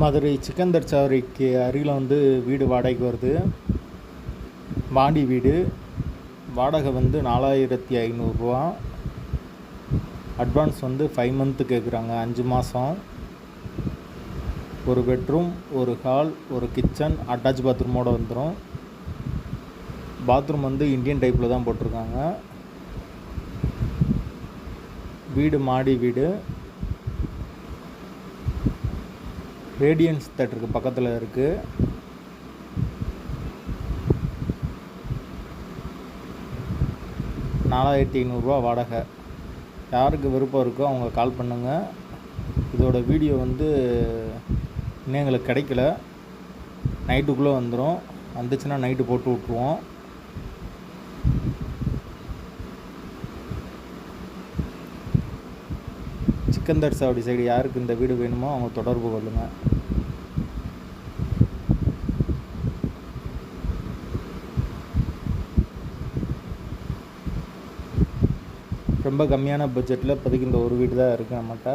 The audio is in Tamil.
மதுரை சிக்கந்தர் சவரிக்கு அருகில் வந்து வீடு வாடகைக்கு வருது. வாண்டி வீடு. வாடகை வந்து நாலாயிரத்தி ஐநூறுரூவா அட்வான்ஸ் வந்து ஃபைவ் மந்த்து கேட்குறாங்க அஞ்சு மாதம் ஒரு பெட்ரூம் ஒரு ஹால் ஒரு கிச்சன் அட்டாச் பாத்ரூமோடு வந்துடும் பாத்ரூம் வந்து இந்தியன் டைப்பில் தான் போட்டிருக்காங்க. வீடு மாடி வீடு. ரேடியன்ஸ் தேட்டருக்கு பக்கத்தில் இருக்குது நாலாயிரத்தி ஐநூறுரூவா வாடகை. யாருக்கு விருப்பம் இருக்கோ அவங்க கால் பண்ணுங்கள் இதோட வீடியோ வந்து இன்னும் எங்களுக்கு கிடைக்கல. நைட்டுக்குள்ளே வந்துடும் வந்துச்சுன்னா நைட்டு போட்டு விட்ருவோம் சிக்கந்தர் சாவடி சைடு யாருக்கு இந்த வீடு வேணுமோ அவங்க தொடர்பு கொள்ளுங்கள் ரொம்ப கம்மியான பட்ஜெட்டில் இப்போதைக்கு இந்த ஒரு வீடு தான் இருக்குது நம்மகிட்ட.